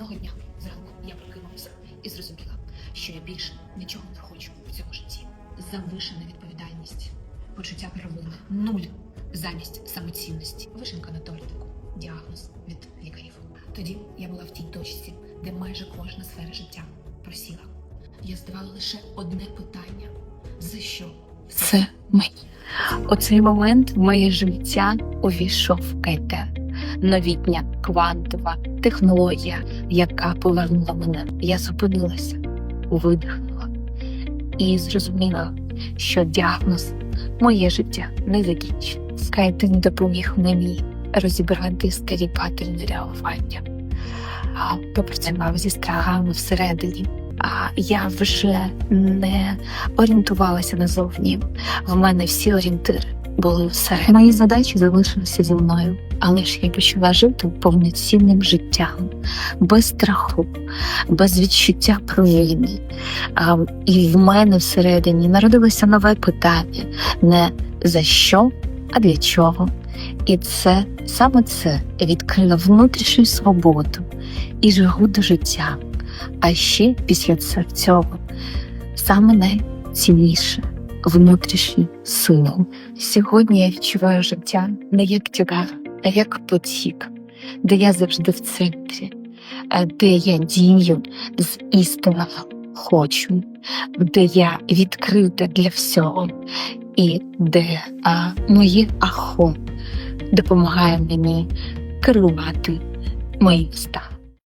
Одного дня зранку я прокинулася і зрозуміла, що я більше нічого не хочу в цьому житті. Завишена відповідальність, почуття провини, нуль замість самоцінності, вишенка на тортику, діагноз від лікарів. Тоді я була в тій точці, де майже кожна сфера життя просіла. Я задавала лише одне питання: за що Це мені. У цей момент в моє життя увійшов КТ. Новітня квантова технологія, яка повернула мене. Я зупинилася, видихнула і зрозуміла, що діагноз моє життя не закінчено. Скайтин допоміг мені розібрати старі паттерни реагування. Попрацював зі страхами всередині. А я вже не орієнтувалася назовні. В мене всі орієнтири були всередині. Мої задачі залишилися зі мною, але ж я почала жити повноцінним життям, без страху, без відчуття провини. І в мене всередині народилося нове питання: не за що, а для чого. І це саме це відкрило внутрішню свободу і жагу до життя. А ще після цього саме найцінніше внутрішню силу. Сьогодні я відчуваю життя не як тягар, а як потік, де я завжди в центрі, де я дію з істинного хочу, де я відкрита для всього, і де а, моє ахо допомагає мені керувати моїм станом.